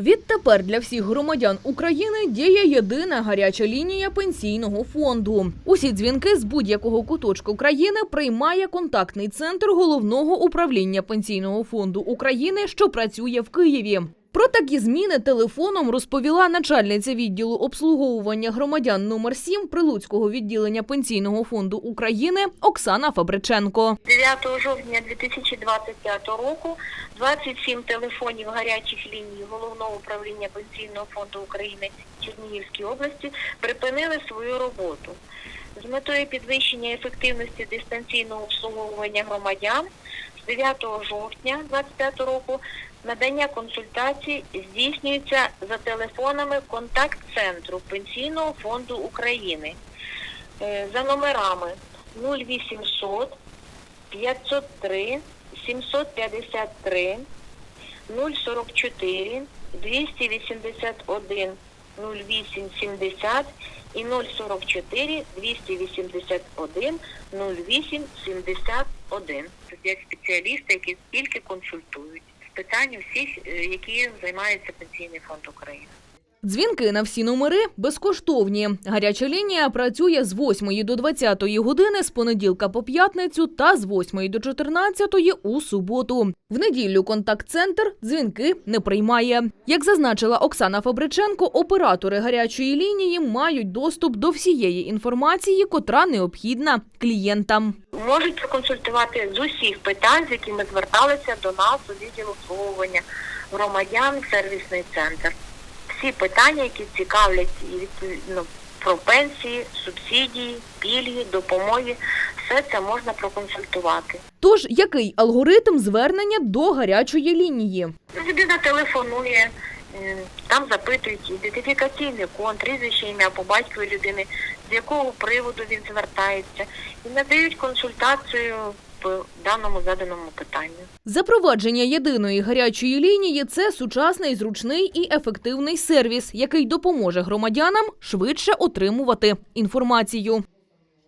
Відтепер для всіх громадян України діє єдина гаряча лінія пенсійного фонду. Усі дзвінки з будь-якого куточку країни приймає контактний центр головного управління пенсійного фонду України, що працює в Києві. Про такі зміни телефоном розповіла начальниця відділу обслуговування громадян номер 7 Прилуцького відділення пенсійного фонду України Оксана Фабриченко. 9 жовтня 2025 року 27 телефонів гарячих ліній Головного управління Пенсійного фонду України Чернігівській області припинили свою роботу. З метою підвищення ефективності дистанційного обслуговування громадян 9 жовтня 2025 року надання консультацій здійснюється за телефонами контакт-центру Пенсійного фонду України е, за номерами 0800 503 753 044 281 0870 і 044 281 0871. Це як спеціалісти, які тільки консультують з питань всіх, е, які займається Пенсійний фонд України. Дзвінки на всі номери безкоштовні. Гаряча лінія працює з 8 до 20 години з понеділка по п'ятницю та з 8 до 14 у суботу. В неділю контакт-центр дзвінки не приймає. Як зазначила Оксана Фабриченко, оператори гарячої лінії мають доступ до всієї інформації, котра необхідна клієнтам. Можуть проконсультувати з усіх питань, з якими зверталися до нас у відділ обслуговування громадян, сервісний центр. Всі питання, які цікавлять і відповідно про пенсії, субсидії, пільги, допомоги, все це можна проконсультувати. Тож, який алгоритм звернення до гарячої лінії? Людина телефонує, там запитують ідентифікаційний код, прізвище ім'я по батькові людини, з якого приводу він звертається, і надають консультацію в даному заданому питанню. Запровадження єдиної гарячої лінії це сучасний, зручний і ефективний сервіс, який допоможе громадянам швидше отримувати інформацію.